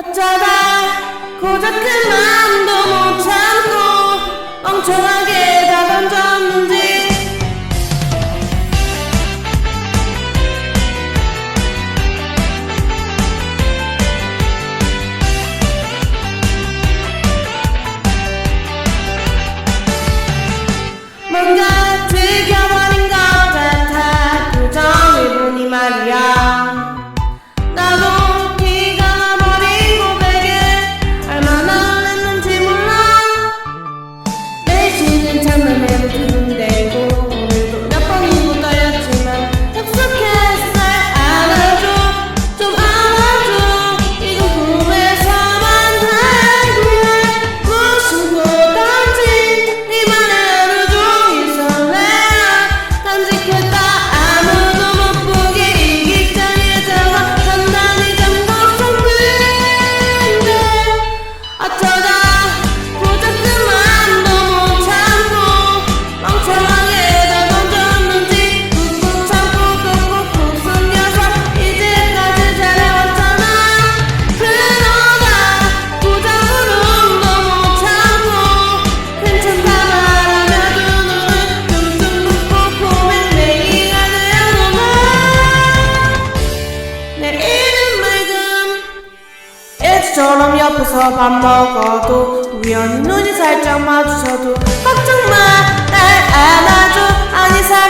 어쩌다 고작 그 마음도 못 참고 엉청하게 다 던졌는지. 뭔가 처럼 옆에서 밥 먹어도 우연히 눈이 살짝 마주쳐도 걱정 마날 안아줘. 아니 살